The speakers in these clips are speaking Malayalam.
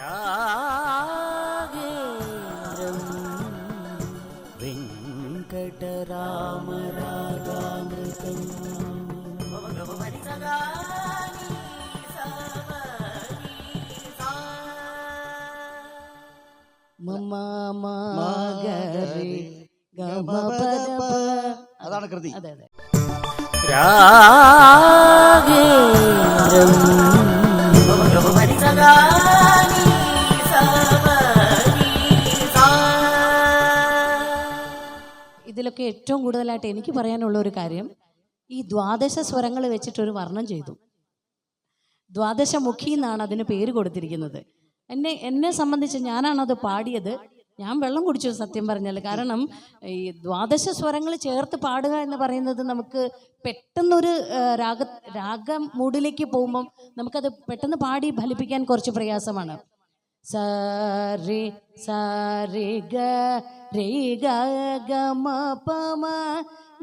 രാഗേന്ദ്രം. വെങ്കടരാമ രാഗാമൃതം അതാണ് കൃതി. അതെ അതെ. രാഗേന്ദ്രം. ഏറ്റവും കൂടുതലായിട്ട് എനിക്ക് പറയാനുള്ള ഒരു കാര്യം ഈ ദ്വാദശ സ്വരങ്ങൾ വെച്ചിട്ടൊരു വർണം ചെയ്തു. ദ്വാദശമുഖി എന്നാണ് അതിന് പേര് കൊടുത്തിരിക്കുന്നത്. എന്നെ എന്നെ സംബന്ധിച്ച് ഞാനാണ് അത് പാടിയത്. ഞാൻ വെള്ളം കുടിച്ചു സത്യം പറഞ്ഞാൽ. കാരണം ഈ ദ്വാദശ സ്വരങ്ങൾ ചേർത്ത് പാടുക എന്ന് പറയുന്നത് നമുക്ക് പെട്ടെന്നൊരു രാഗ രാഗ മൂഡിലേക്ക് പോകുമ്പം നമുക്കത് പെട്ടെന്ന് പാടി ഫലിപ്പിക്കാൻ കുറച്ച് പ്രയാസമാണ്. സരി സാരി ഗ രി ഗ ഗ മ പ മ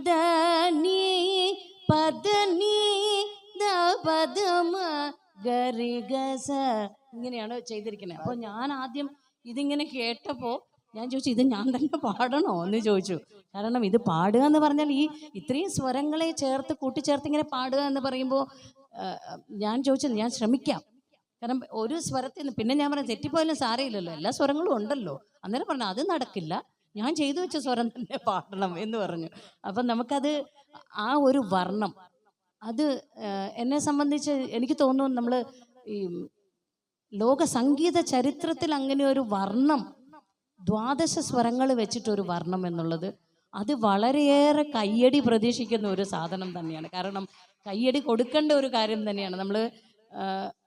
ദ നീ പദ നീ ദ പദ മ ഗ രി ഗ സ ഇങ്ങനെയാണ് ചെയ്തിരിക്കുന്നത്. അപ്പോൾ ഞാൻ ആദ്യം ഇതിങ്ങനെ കേട്ടപ്പോൾ ഞാൻ ചോദിച്ചു ഇത് ഞാൻ തന്നെ പാടണോ എന്ന് ചോദിച്ചു. കാരണം ഇത് പാടുക എന്ന് പറഞ്ഞാൽ ഈ ഇത്രയും സ്വരങ്ങളെ ചേർത്ത് കൂട്ടിച്ചേർത്ത് ഇങ്ങനെ പാടുക എന്ന് പറയുമ്പോൾ ഞാൻ ചോദിച്ചത് ഞാൻ ശ്രമിക്കാം. കാരണം ഒരു സ്വരത്തിൽ നിന്ന് പിന്നെ ഞാൻ പറഞ്ഞു തെറ്റിപ്പോയാലും സാരയില്ലല്ലോ എല്ലാ സ്വരങ്ങളും ഉണ്ടല്ലോ. അന്നേരം പറഞ്ഞു അത് നടക്കില്ല. ഞാൻ ചെയ്തു വെച്ച സ്വരം തന്നെ പാടണം എന്ന് പറഞ്ഞു. അപ്പം നമുക്കത് ആ ഒരു വർണം അത് എന്നെ സംബന്ധിച്ച് എനിക്ക് തോന്നുന്നു നമ്മൾ ഈ ലോക സംഗീത ചരിത്രത്തിൽ അങ്ങനെ ഒരു വർണം ദ്വാദശ സ്വരങ്ങൾ വെച്ചിട്ടൊരു വർണം എന്നുള്ളത് അത് വളരെയേറെ കയ്യടി പ്രതീക്ഷിക്കുന്ന ഒരു സാധനം തന്നെയാണ്. കാരണം കയ്യടി കൊടുക്കേണ്ട ഒരു കാര്യം തന്നെയാണ്. നമ്മൾ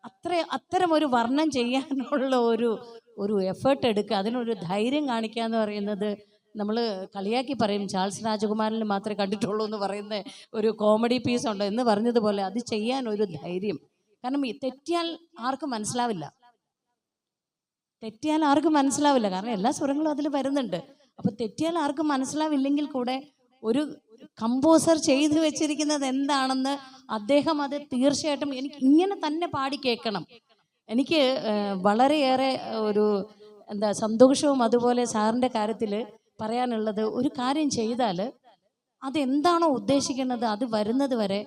അത്ര അത്തരം ഒരു വർണം ചെയ്യാനുള്ള ഒരു ഒരു എഫേർട്ട് എടുക്കുക അതിനൊരു ധൈര്യം കാണിക്കുക എന്ന് പറയുന്നത് നമ്മൾ കളിയാക്കി പറയും. ചാൾസ് രാജകുമാരനിൽ മാത്രമേ കണ്ടിട്ടുള്ളൂ എന്ന് പറയുന്ന ഒരു കോമഡി പീസ് ഉണ്ട്. എന്ന് പറഞ്ഞതുപോലെ അത് ചെയ്യാൻ ഒരു ധൈര്യം. കാരണം തെറ്റിയാൽ ആർക്കും മനസ്സിലാവില്ല. തെറ്റിയാൽ ആർക്കും മനസ്സിലാവില്ല. കാരണം എല്ലാ സ്വരങ്ങളും അതിൽ വരുന്നുണ്ട്. അപ്പോൾ തെറ്റിയാൽ ആർക്കും മനസ്സിലാവില്ലെങ്കിൽ കൂടെ ഒരു കമ്പോസർ ചെയ്തു വെച്ചിരിക്കുന്നത് എന്താണെന്ന് അദ്ദേഹം അത് തീർച്ചയായിട്ടും എനിക്ക് ഇങ്ങനെ തന്നെ പാടി കേൾക്കണം. എനിക്ക് വളരെയേറെ ഒരു എന്താ സന്തോഷവും അതുപോലെ സാറിന്റെ കാര്യത്തിൽ പറയാനുള്ളത് ഒരു കാര്യം ചെയ്താൽ അതെന്താണോ ഉദ്ദേശിക്കുന്നത് അത് വരുന്നത് വരെ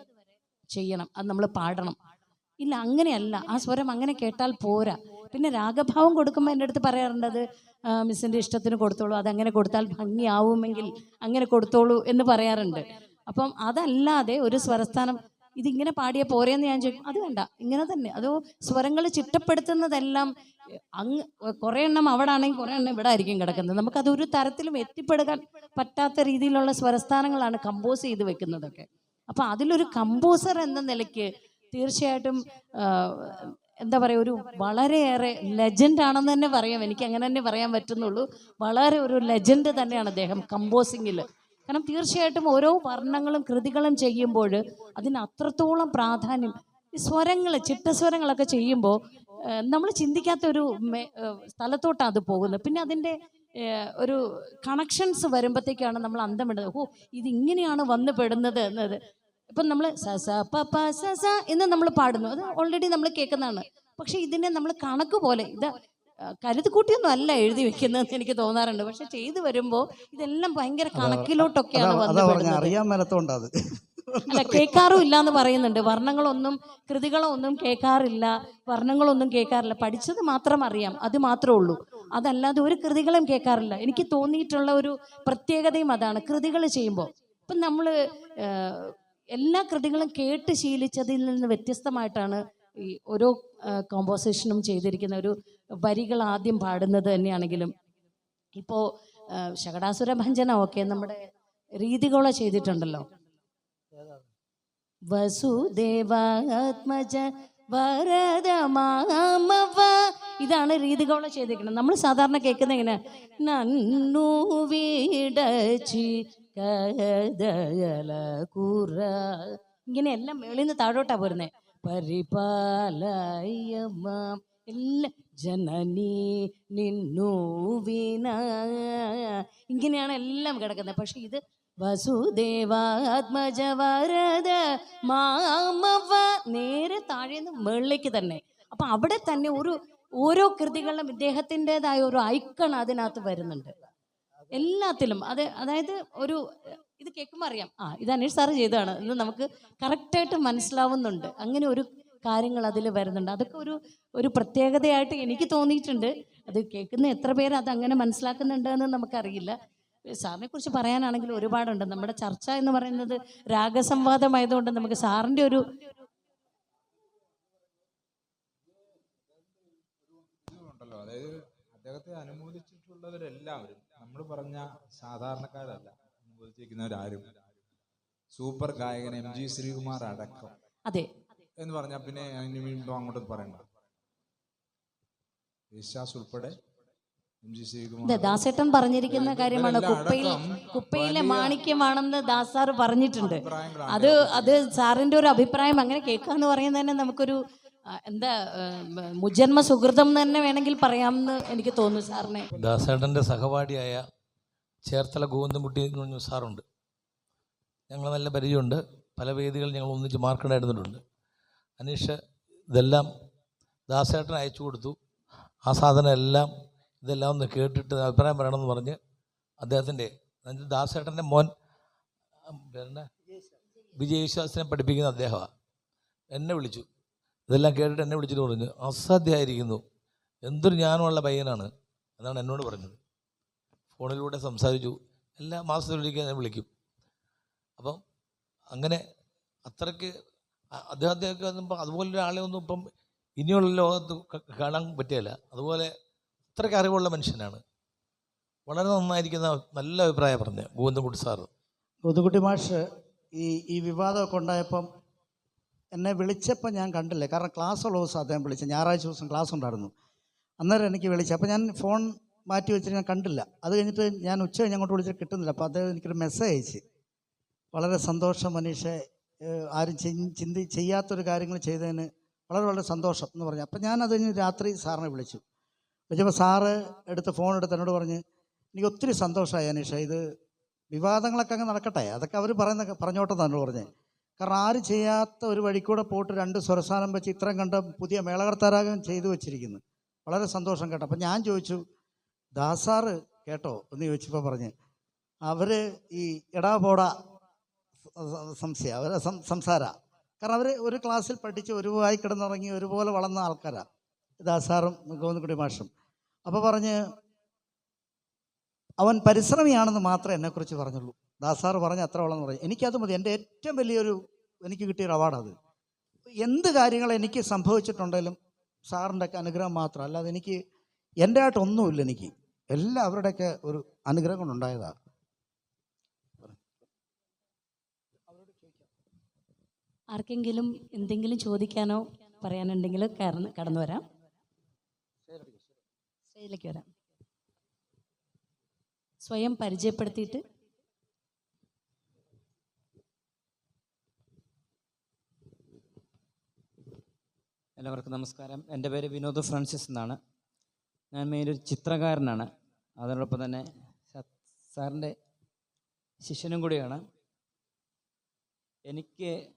ചെയ്യണം. അത് നമ്മൾ പാടണം. ഇല്ല അങ്ങനെയല്ല. ആ സ്വരം അങ്ങനെ കേട്ടാൽ പോരാ. പിന്നെ രാഗഭാവം കൊടുക്കുമ്പോൾ എന്റെ അടുത്ത് പറയാറുണ്ടത് മിസ്സിന്റെ ഇഷ്ടത്തിന് കൊടുത്തോളൂ അതങ്ങനെ കൊടുത്താൽ ഭംഗിയാവുമെങ്കിൽ അങ്ങനെ കൊടുത്തോളൂ എന്ന് പറയാറുണ്ട്. അപ്പം അതല്ലാതെ ഒരു സ്വരസ്ഥാനം ഇതിങ്ങനെ പാടിയ പോരേന്ന് ഞാൻ ചോദിക്കും അത് വേണ്ട ഇങ്ങനെ തന്നെ. അതോ സ്വരങ്ങൾ ചിട്ടപ്പെടുത്തുന്നതെല്ലാം അങ്ങ് കുറേ എണ്ണം അവിടെ ആണെങ്കിൽ കുറേ എണ്ണം ഇവിടെ ആയിരിക്കും കിടക്കുന്നത്. നമുക്ക് അതൊരു തരത്തിലും എത്തിപ്പെടുക്കാൻ പറ്റാത്ത രീതിയിലുള്ള സ്വരസ്ഥാനങ്ങളാണ് കമ്പോസ് ചെയ്ത് വെക്കുന്നതൊക്കെ. അപ്പം അതിലൊരു കമ്പോസർ എന്ന നിലയ്ക്ക് തീർച്ചയായിട്ടും എന്താ പറയുക ഒരു വളരെയേറെ ലെജൻഡ് ആണെന്ന് തന്നെ പറയാം. എനിക്ക് അങ്ങനെ തന്നെ പറയാൻ പറ്റുന്നുള്ളൂ. വളരെ ഒരു ലെജൻഡ് തന്നെയാണ് അദ്ദേഹം കമ്പോസിങ്ങിൽ കാരണം തീർച്ചയായിട്ടും ഓരോ വർണങ്ങളും കൃതികളും ചെയ്യുമ്പോൾ അതിന് അത്രത്തോളം പ്രാധാന്യം ഈ സ്വരങ്ങൾ ചിട്ടസ്വരങ്ങളൊക്കെ ചെയ്യുമ്പോൾ നമ്മൾ ചിന്തിക്കാത്ത ഒരു സ്ഥലത്തോട്ടാണ് അത് പോകുന്നത്. പിന്നെ അതിന്റെ ഒരു കണക്ഷൻസ് വരുമ്പോഴത്തേക്കാണ് നമ്മൾ അന്തം വിടുന്നത് ഓ ഇതിങ്ങനെയാണ് വന്നു പെടുന്നത് എന്നത്. ഇപ്പം നമ്മൾ സസ സ പ പ സ സ എന്ന് നമ്മൾ പാടുന്നു. അത് ഓൾറെഡി നമ്മൾ കേൾക്കുന്നതാണ്. പക്ഷെ ഇതിനെ നമ്മൾ കണക്ക് പോലെ ഇത് കരുതുകൂട്ടിയൊന്നും അല്ല എഴുതി വെക്കുന്നതെന്ന് എനിക്ക് തോന്നാറുണ്ട്. പക്ഷെ ചെയ്തു വരുമ്പോൾ ഇതെല്ലാം ഭയങ്കര കണക്കിലോട്ടൊക്കെയാണ് വന്നത് അല്ല കേൾക്കാറും ഇല്ല എന്ന് പറയുന്നുണ്ട്. വർണങ്ങളൊന്നും കൃതികളൊന്നും കേൾക്കാറില്ല. വർണങ്ങളൊന്നും കേൾക്കാറില്ല. പഠിച്ചത് മാത്രം അറിയാം. അത് മാത്രമേ ഉള്ളൂ. അതല്ലാതെ ഒരു കൃതികളും കേൾക്കാറില്ല. എനിക്ക് തോന്നിയിട്ടുള്ള ഒരു പ്രത്യേകതയും അതാണ്. കൃതികൾ ചെയ്യുമ്പോൾ ഇപ്പം നമ്മൾ എല്ലാ കൃതികളും കേട്ട് ശീലിച്ചതിൽ നിന്ന് വ്യത്യസ്തമായിട്ടാണ് ഈ ഓരോ കോമ്പോസിഷനും ചെയ്തിരിക്കുന്ന ഒരു വരികൾ ആദ്യം പാടുന്നത് തന്നെയാണെങ്കിലും. ഇപ്പോൾ ശകടാസുര ഭഞ്ജന ഒക്കെ നമ്മുടെ രീതികളെ ചെയ്തിട്ടുണ്ടല്ലോ. വസുദേവാത്മജ വരദമാമവ ഇതാണ് രീതികളെ ചെയ്തിരിക്കുന്നത്. നമ്മൾ സാധാരണ കേൾക്കുന്ന ഇങ്ങനെ നന്നു വീടച്ചി കദയല കുറ ഇങ്ങനെയെല്ലാം മേളിൽ നിന്ന് താഴോട്ടാ പോരുന്നേ. പരിപാലയമ്മ എല്ലാം ജനനി നിന്നു വീന ഇങ്ങനെയാണ് എല്ലാം കിടക്കുന്നത്. പക്ഷെ ഇത് വസുദേവാത്മജവരത് മാമവ നേരെ താഴേന്ന് മുകളിലേക്ക് തന്നെ. അപ്പൊ അവിടെ തന്നെ ഒരു ഓരോ കൃതികളിലും ഇദ്ദേഹത്തിന്റെതായ ഒരു ഐക്കൺ അതിനകത്ത് വരുന്നുണ്ട്. എല്ലാത്തിലും. അത് അതായത് ഒരു ഇത് കേൾക്കുമ്പോൾ അറിയാം. ആ ഇത് അനീഷ് സാറ് ചെയ്തതാണ്. ഇന്ന് നമുക്ക് കറക്റ്റായിട്ട് മനസ്സിലാവുന്നുണ്ട്. അങ്ങനെ ഒരു കാര്യങ്ങൾ അതിൽ വരുന്നുണ്ട്. അതൊക്കെ ഒരു ഒരു പ്രത്യേകതയായിട്ട് എനിക്ക് തോന്നിയിട്ടുണ്ട്. അത് കേൾക്കുന്ന എത്ര പേര് അത് അങ്ങനെ മനസ്സിലാക്കുന്നുണ്ട് എന്ന് നമുക്കറിയില്ല. സാറിനെ കുറിച്ച് പറയാനാണെങ്കിൽ ഒരുപാടുണ്ട്. നമ്മുടെ ചർച്ച എന്ന് പറയുന്നത് രാഗസംവാദമായതുകൊണ്ട് നമുക്ക് സാറിന്റെ ഒരു അതായത് അദ്ദേഹത്തെ അനുമോദിച്ചിട്ടുള്ളവരെല്ലാവരും നമ്മൾ പറഞ്ഞ സാധാരണക്കാരല്ല. ആരും സൂപ്പർ ഗായകൻ എം ജി ശ്രീകുമാർ അടക്കം. അതെ. എന്ന് പറഞ്ഞാൽ പിന്നെ വീണ്ടും അങ്ങോട്ട് പറയണ്ട. യേശാസ് ഉൾപ്പെടെ ദാസേട്ടൻ പറഞ്ഞിരിക്കുന്ന കാര്യമാണ്. കുപ്പയിൽ കുപ്പയിലെ മാണിക്യമാണെന്ന് ദാസാർ പറഞ്ഞിട്ടുണ്ട്. അത് അത് സാറിന്റെ ഒരു അഭിപ്രായം അങ്ങനെ കേൾക്കാന്ന് പറയുന്നതന്നെ പറയുന്നത് തന്നെ നമുക്കൊരു എന്താ മുജന്മ സുഹൃതം തന്നെ വേണമെങ്കിൽ പറയാമെന്ന് എനിക്ക് തോന്നുന്നു സാറിനെ. ദാസേട്ടന്റെ സഹപാഠിയായ ചേർത്തല ഗോവിന്ദൻകുട്ടി എന്ന് പറഞ്ഞ സാറുണ്ട്. ഞങ്ങൾ നല്ല പരിചയമുണ്ട്. പല വേദികൾ ഞങ്ങൾ ഒന്നിച്ച് മാർക്കിടായിരുന്നിട്ടുണ്ട് അനീഷ് ഇതെല്ലാം ദാസേട്ടൻ അയച്ചു കൊടുത്തു. ആ സാധനം എല്ലാം ഇതെല്ലാം ഒന്ന് കേട്ടിട്ട് അഭിപ്രായം പറയണമെന്ന് പറഞ്ഞ് അദ്ദേഹത്തിന്റെ ദാസേട്ടന്റെ മോൻ പിന്നെ വിജയവിശ്വാസിനെ വിജയ് വിശ്വാസിനെ പഠിപ്പിക്കുന്ന അദ്ദേഹമാണ്. എന്നെ വിളിച്ചു. ഇതെല്ലാം കേട്ടിട്ട് എന്നെ വിളിച്ചിട്ട് പറഞ്ഞു അസാധ്യമായിരിക്കുന്നു എന്തൊരു ജ്ഞാനമുള്ള പയ്യനാണ്. എന്നാണ് എന്നോട് പറഞ്ഞത്. ഫോണിലൂടെ സംസാരിച്ചു. എല്ലാ മാസത്തിലൊരിക്കൽ ഞാൻ വിളിക്കും. അപ്പം അങ്ങനെ അത്രയ്ക്ക് അദ്ദേഹത്തെയൊക്കെ ഒന്നും അതുപോലെ ഒരാളെ ഒന്നും ഇപ്പം ഇനിയുള്ള ലോകത്ത് കാണാൻ പറ്റിയല്ല അതുപോലെ അത്രയ്ക്ക് അറിവുള്ള മനുഷ്യനാണ്. വളരെ നന്നായിരിക്കുന്ന നല്ല അഭിപ്രായം പറഞ്ഞു ഗോവിന്ദൻകുട്ടി സാറ്. ഗോവിന്ദൻകുട്ടി മാഷ് ഈ ഈ വിവാദമൊക്കെ ഉണ്ടായപ്പം എന്നെ വിളിച്ചപ്പോൾ ഞാൻ കണ്ടില്ല. കാരണം ക്ലാസ് ഉള്ള ദിവസം അദ്ദേഹം വിളിച്ചു. ഞായറാഴ്ച ദിവസം ക്ലാസ് ഉണ്ടായിരുന്നു. അന്നേരം എനിക്ക് വിളിച്ചു. അപ്പോൾ ഞാൻ ഫോൺ മാറ്റി വെച്ചിട്ട് ഞാൻ കണ്ടില്ല. അത് കഴിഞ്ഞിട്ട് ഞാൻ ഉച്ച കഴിഞ്ഞ് അങ്ങോട്ട് വിളിച്ചിട്ട് കിട്ടുന്നില്ല. അപ്പോൾ അദ്ദേഹം എനിക്കൊരു മെസ്സേജ് അയച്ച്. വളരെ സന്തോഷം മനീഷെ. ആരും ചിന്തി ചെയ്യാത്തൊരു കാര്യങ്ങൾ ചെയ്തതിന് വളരെ വളരെ സന്തോഷം എന്ന് പറഞ്ഞു. അപ്പോൾ ഞാൻ അത് കഴിഞ്ഞ് രാത്രി സാറിനെ വിളിച്ചു. വിളിച്ചപ്പോൾ സാറ് എടുത്ത് ഫോൺ എടുത്ത് എന്നോട് പറഞ്ഞ് എനിക്ക് ഒത്തിരി സന്തോഷമായി അനീഷ. ഇത് വിവാദങ്ങളൊക്കെ അങ്ങ് നടക്കട്ടെ. അതൊക്കെ അവർ പറയുന്ന പറഞ്ഞോട്ടെ എന്നോട് പറഞ്ഞേ കാരണം ആര് ചെയ്യാത്ത ഒരു വഴിക്കൂടെ കൂടെ പോയിട്ട് രണ്ട് സ്വരസാനം വെച്ച് ഇത്രയും കണ്ട പുതിയ മേളകർത്താരാഗം ചെയ്തു വെച്ചിരിക്കുന്നു. വളരെ സന്തോഷം കേട്ടോ. അപ്പം ഞാൻ ചോദിച്ചു ദാസാറ് കേട്ടോ? എന്ന് ചോദിച്ചപ്പോൾ പറഞ്ഞ് അവർ ഈ എടാ പോടാ സംശയ അവർ സംസാര. കാരണം അവർ ഒരു ക്ലാസ്സിൽ പഠിച്ച് ഒരുവായി കിടന്നിറങ്ങി ഒരുപോലെ വളർന്ന ആൾക്കാരാണ് ദാസാറും ഗോവിന്ദക്കുടി മാഷും അപ്പോൾ പറഞ്ഞ് അവൻ പരിശ്രമിയാണെന്ന് മാത്രമേ എന്നെക്കുറിച്ച് പറഞ്ഞുള്ളൂ. ദാസാർ പറഞ്ഞ അത്ര വളർന്നു പറഞ്ഞു. എനിക്കത് മതി. എന്റെ ഏറ്റവും വലിയൊരു എനിക്ക് കിട്ടിയൊരു അവാർഡത് എന്ത് കാര്യങ്ങൾ എനിക്ക് സംഭവിച്ചിട്ടുണ്ടെങ്കിലും സാറിന്റെ ഒക്കെ അനുഗ്രഹം മാത്രം. അല്ലാതെ എനിക്ക് എന്റെ ആയിട്ടൊന്നുമില്ല എനിക്ക്. എല്ലാം അവരുടെയൊക്കെ ഒരു അനുഗ്രഹം കൊണ്ടുണ്ടായതാണ് ആർക്കെങ്കിലും എന്തെങ്കിലും ചോദിക്കാനോ പറയാനുണ്ടെങ്കിൽ കടന്ന് കടന്നു വരാം. സ്റ്റേജിലേക്ക് വരാം. സ്വയം പരിചയപ്പെടുത്തിയിട്ട് എല്ലാവർക്കും നമസ്കാരം. എന്റെ പേര് വിനോദ് ഫ്രാൻസിസ് എന്നാണ്. ഞാൻ മെയിനൊരു ചിത്രകാരനാണ്. അതോടൊപ്പം തന്നെ സാറിന്റെ ശിഷ്യനും കൂടിയാണ്. എനിക്ക്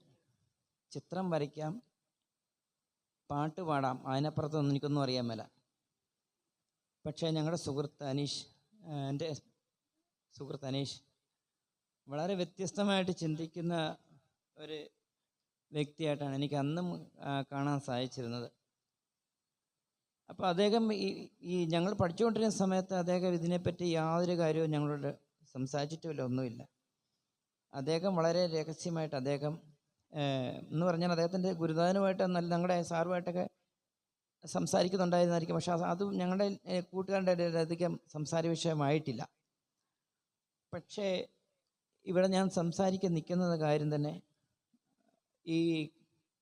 ചിത്രം വരയ്ക്കാം പാട്ട് പാടാം അതിനപ്പുറത്തൊന്നും എനിക്കൊന്നും അറിയാൻ മേല. പക്ഷേ ഞങ്ങളുടെ സുഹൃത്ത് അനീഷ് എന്റെ സുഹൃത്ത് അനീഷ് വളരെ വ്യത്യസ്തമായിട്ട് ചിന്തിക്കുന്ന ഒരു വ്യക്തിയായിട്ടാണ് എനിക്ക് അന്നും കാണാൻ സാധിച്ചിരുന്നത്. അപ്പോൾ അദ്ദേഹം ഈ ഈ ഞങ്ങൾ പഠിച്ചുകൊണ്ടിരുന്ന സമയത്ത് അദ്ദേഹം ഇതിനെപ്പറ്റി യാതൊരു കാര്യവും ഞങ്ങളോട് സംസാരിച്ചിട്ടുമില്ല ഒന്നുമില്ല. അദ്ദേഹം വളരെ രഹസ്യമായിട്ട് അദ്ദേഹം എന്ന് പറഞ്ഞാൽ അദ്ദേഹത്തിന്റെ ഗുരുദാനുമായിട്ട് നല്ല ഞങ്ങളുടെ സാറുമായിട്ടൊക്കെ സംസാരിക്കുന്നുണ്ടായിരുന്നായിരിക്കും. പക്ഷേ അത് ഞങ്ങളുടെ കൂട്ടുകാരുടെ അധികം സംസാര വിഷയമായിട്ടില്ല. പക്ഷേ ഇവിടെ ഞാൻ സംസാരിക്കാൻ നിൽക്കുന്നത് കാര്യം തന്നെ ഈ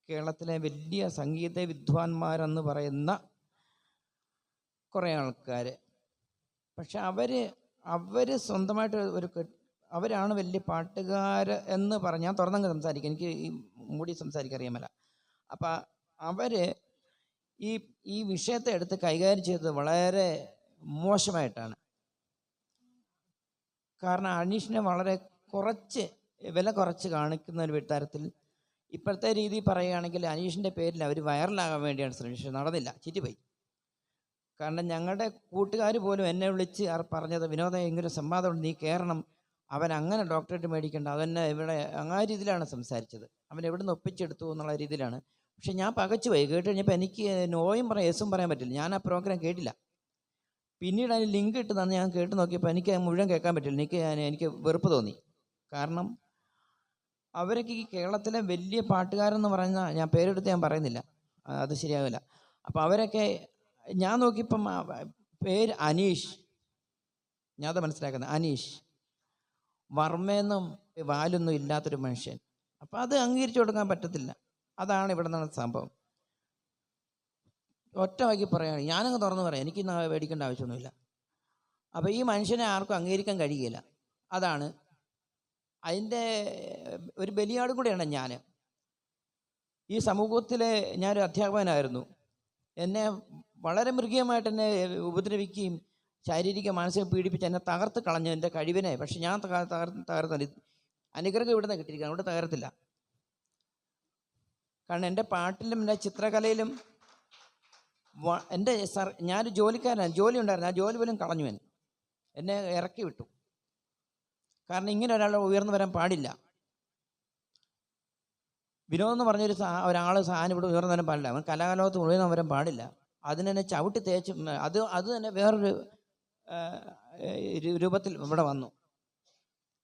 കേരളത്തിലെ വലിയ സംഗീത വിദ്വാൻമാരെന്ന് പറയുന്ന കുറേ ആൾക്കാർ പക്ഷെ അവർ അവർ സ്വന്തമായിട്ട് ഒരു അവരാണ് വലിയ പാട്ടുകാർ എന്ന് പറഞ്ഞ് ഞാൻ തുറന്നങ്ങ് സംസാരിക്കും. എനിക്ക് ഈ മൂടി സംസാരിക്കാൻ അറിയാമല്ല. അപ്പം അവർ ഈ ഈ വിഷയത്തെ എടുത്ത് കൈകാര്യം ചെയ്തത് വളരെ മോശമായിട്ടാണ്. കാരണം അനീഷിനെ വളരെ കുറച്ച് വില കുറച്ച് കാണിക്കുന്ന ഒരു തരത്തിൽ ഇപ്പോഴത്തെ രീതി പറയുകയാണെങ്കിൽ അനീഷിന്റെ പേരിൽ അവർ വൈറലാകാൻ വേണ്ടിയാണ് ശ്രമിച്ചത് നടന്നില്ല ചിറ്റിപ്പോയി. കാരണം ഞങ്ങളുടെ കൂട്ടുകാർ പോലും എന്നെ വിളിച്ച് പറഞ്ഞത് വിനോദം എങ്കിലും സംവാദമുണ്ട് നീ കയറണം അവൻ അങ്ങനെ ഡോക്ടറേറ്റ് മേടിക്കേണ്ട. അവനെ ഇവിടെ ആ രീതിയിലാണ് സംസാരിച്ചത്. അവൻ എവിടെ നിന്ന് ഒപ്പിച്ചെടുത്തു എന്നുള്ള രീതിയിലാണ്. പക്ഷേ ഞാൻ പകച്ചു പോയി കേട്ട് കഴിഞ്ഞപ്പോൾ എനിക്ക് നോയും പറയാം എസും പറയാൻ പറ്റില്ല. ഞാൻ ആ പ്രോഗ്രാം കേട്ടില്ല. പിന്നീട് അതിന് ലിങ്ക് ഇട്ട് തന്നെ ഞാൻ കേട്ട് നോക്കിയപ്പോൾ എനിക്ക് മുഴുവൻ കേൾക്കാൻ പറ്റില്ല. എനിക്ക് എനിക്ക് വെറുപ്പ് തോന്നി. കാരണം അവരൊക്കെ ഈ കേരളത്തിലെ വലിയ പാട്ടുകാരെന്ന് പറഞ്ഞാൽ ഞാൻ പേരെടുത്ത് ഞാൻ പറയുന്നില്ല. അത് ശരിയാവില്ല. അപ്പോൾ അവരൊക്കെ ഞാൻ നോക്കിയപ്പം പേര് അനീഷ്. ഞാൻ അത് മനസ്സിലാക്കുന്നത്. അനീഷ്. വർമ്മയെന്നും വാലൊന്നും ഇല്ലാത്തൊരു മനുഷ്യൻ. അപ്പോൾ അത് അംഗീകരിച്ചു കൊടുക്കാൻ പറ്റത്തില്ല. അതാണ് ഇവിടെ നടന്ന സംഭവം. ഒറ്റ വാക്കി പറയുകയാണ്. ഞാനങ്ങ് തുറന്ന് പറയാം. എനിക്ക് പേടിക്കേണ്ട ആവശ്യമൊന്നുമില്ല. അപ്പോൾ ഈ മനുഷ്യനെ ആർക്കും അംഗീകരിക്കാൻ കഴിയില്ല അതാണ് അതിന്റെ ഒരു ബലിയാടും കൂടെയാണ് ഞാൻ. ഈ സമൂഹത്തിലെ ഞാനൊരു അധ്യാപകനായിരുന്നു. എന്നെ വളരെ മൃഗീയമായിട്ട് എന്നെ ഉപദ്രവിക്കുകയും ശാരീരിക മാനസിക പീഡിപ്പിച്ച് എന്നെ തകർത്ത് കളഞ്ഞു എന്റെ കഴിവിനെ പക്ഷെ ഞാൻ തകർത്ത് തകർത്ത് അനുഗ്രഹം ഇവിടെ നിന്ന് കിട്ടിയിരിക്കുക അവിടെ തകർത്തില്ല. കാരണം എന്റെ പാട്ടിലും എന്റെ ചിത്രകലയിലും എന്റെ സർ ഞാനൊരു ജോലിക്കാരനാണ് ജോലി ഉണ്ടായിരുന്നു ആ ജോലി പോലും കളഞ്ഞു എന്നെ എന്നെ ഇറക്കി വിട്ടു. കാരണം ഇങ്ങനെ ഒരാൾ ഉയർന്നു വരാൻ പാടില്ല. വിനോദ് എന്ന് പറഞ്ഞൊരു സാ ഒരാൾ സാധനം ഇവിടെ ഉയർന്നു വരാൻ പാടില്ല. അവൻ കലാകാലത്ത് ഉയർന്നു വരാൻ പാടില്ല. അതിനെ തന്നെ ചവിട്ടി തേച്ച് അത് അത് തന്നെ വേറൊരു രൂപത്തിൽ ഇവിടെ വന്നു.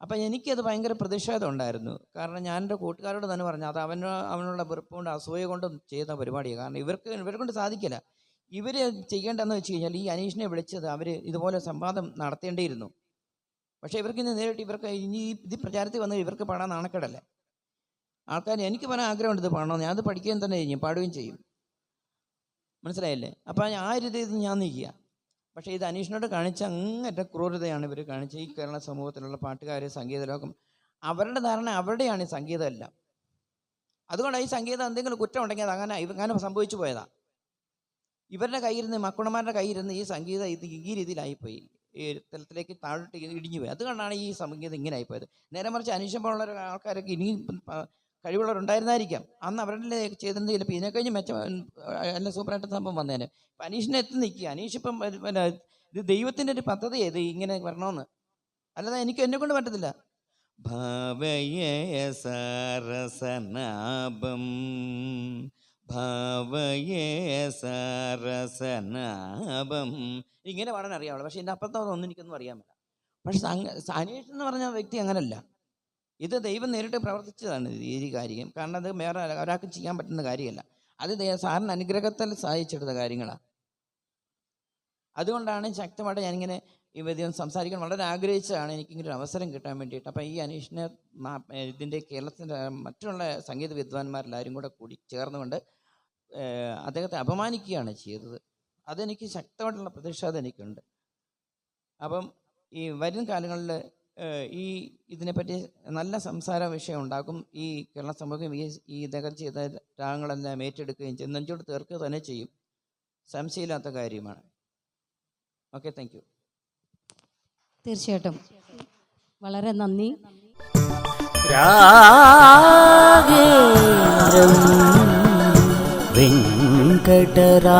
അപ്പം എനിക്കത് ഭയങ്കര പ്രതിഷേധം ഉണ്ടായിരുന്നു. കാരണം ഞാൻ എന്റെ കൂട്ടുകാരോട് തന്നെ പറഞ്ഞു അത് അവന് അവനുള്ള വെറുപ്പ് കൊണ്ട് അസൂയ കൊണ്ടും ചെയ്യുന്ന പരിപാടിയാണ് കാരണം ഇവർക്ക് ഇവരെ കൊണ്ട് സാധിക്കില്ല. ഇവർ ചെയ്യേണ്ടതെന്ന് വെച്ച് കഴിഞ്ഞാൽ ഈ അനീഷിനെ വിളിച്ചത് അവർ ഇതുപോലെ സംവാദം നടത്തേണ്ടിയിരുന്നു. പക്ഷേ ഇവർക്ക് ഇന്ന് നേരിട്ട് ഇവർക്ക് ഇനി ഇത് പ്രചാരത്തിൽ വന്ന് ഇവർക്ക് പാടാൻ നാണക്കേടല്ലേ? ആൾക്കാർ എനിക്ക് പറയാൻ ആഗ്രഹമുണ്ട് ഇത് പാടണമെന്ന് ഞാൻ അത് പഠിക്കുകയും തന്നെ ചെയ്യും പാടുകയും ചെയ്യും. മനസ്സിലായില്ലേ? അപ്പം ആ ഒരു രീതിയിൽ ഞാൻ നീക്കുക. പക്ഷേ ഇത് അനീഷിനോട് കാണിച്ച അങ്ങേറ്റ ക്രൂരതയാണ് ഇവർ കാണിച്ച ഈ കേരള സമൂഹത്തിലുള്ള പാട്ടുകാർ സംഗീത ലോകം അവരുടെ ധാരണ അവരുടെയാണ് ഈ സംഗീതമെല്ലാം. അതുകൊണ്ടാണ് ഈ സംഗീതം എന്തെങ്കിലും കുറ്റം ഉണ്ടെങ്കിൽ അത് അങ്ങനെ ഇവ- അങ്ങനെ സംഭവിച്ചു പോയതാ. ഇവരുടെ കയ്യിരുന്ന് മക്കുണമാരുടെ കയ്യിരുന്ന് ഈ സംഗീതം ഇത് ഈ രീതിയിലായിപ്പോയി. ഈ തലത്തിലേക്ക് താഴോട്ട് ഇടിഞ്ഞു പോയി അതുകൊണ്ടാണ് ഈ സംഗീതം ഇങ്ങനെ ആയിപ്പോയത് നേരെ മറിച്ച് അനീഷം പോലുള്ള ആൾക്കാരൊക്കെ ഇനിയും കഴിവുള്ളവരുണ്ടായിരുന്നായിരിക്കാം. അന്ന് അവരുടെ ചെയ്തിരുന്നത് ചിലപ്പോൾ ഇതിനെ കഴിഞ്ഞ് മെച്ചം അല്ല സൂപ്പറായിട്ട് സംഭവം വന്നേനെ. ഇപ്പം അനീഷിനെ എത്തി നിൽക്കുക. അനീഷ് ഇപ്പം ഇത് ദൈവത്തിന്റെ ഒരു പദ്ധതി ഇത് ഇങ്ങനെ വരണമെന്ന്. അല്ലാതെ എനിക്ക് എന്നെ കൊണ്ട് പറ്റത്തില്ല. ഭാവയ സരസനാഭം ഭാവയേ സരസനാഭം. ഇങ്ങനെ പാടാൻ അറിയാവുള്ളൂ പക്ഷെ എന്റെ അപ്പുറത്തെ ഒന്നും എനിക്കൊന്നും അറിയാൻ പറ്റില്ല. പക്ഷെ അനീഷ് എന്ന് പറഞ്ഞ വ്യക്തി അങ്ങനല്ല. ഇത് ദൈവം നേരിട്ട് പ്രവർത്തിച്ചതാണ് ഈ കാര്യം. കാരണം അത് വേറെ ഒരാൾക്ക് ചെയ്യാൻ പറ്റുന്ന കാര്യമല്ല. അത് സാറിന് അനുഗ്രഹത്തിൽ സഹായിച്ചെടുത്ത കാര്യങ്ങളാണ് അതുകൊണ്ടാണ് ശക്തമായിട്ട് ഞാനിങ്ങനെ ഈ വിധം സംസാരിക്കാൻ വളരെ ആഗ്രഹിച്ചതാണ്. എനിക്കിങ്ങനെ ഒരു അവസരം കിട്ടാൻ വേണ്ടിയിട്ട്. അപ്പം ഈ അനീഷിനെ ഇതിന്റെ കേരളത്തിന്റെ മറ്റുള്ള സംഗീത വിദ്വാൻമാരെല്ലാവരും കൂടെ കൂടി ചേർന്നുകൊണ്ട് അദ്ദേഹത്തെ അപമാനിക്കുകയാണ് ചെയ്തത്. അതെനിക്ക് ശക്തമായിട്ടുള്ള പ്രതിഷേധം എനിക്കുണ്ട്. അപ്പം ഈ വരും കാലങ്ങളിൽ ഈ ഇതിനെപ്പറ്റി നല്ല സംസാര വിഷയം ഉണ്ടാക്കും. ഈ കേരള സമൂഹം ഈ ഈ ഇദ്ദേഹം ചെയ്ത രാഗങ്ങളെല്ലാം ഏറ്റെടുക്കുകയും ചെയ്യും. നെഞ്ചോട് തീർക്കുക തന്നെ ചെയ്യും. സംശയമില്ലാത്ത കാര്യമാണ്. Okay thank you. തീർച്ചയായിട്ടും. വളരെ നന്ദി. രാഗേന്ദ്രം വെങ്കടരാമ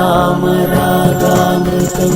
രാഗാമൃതം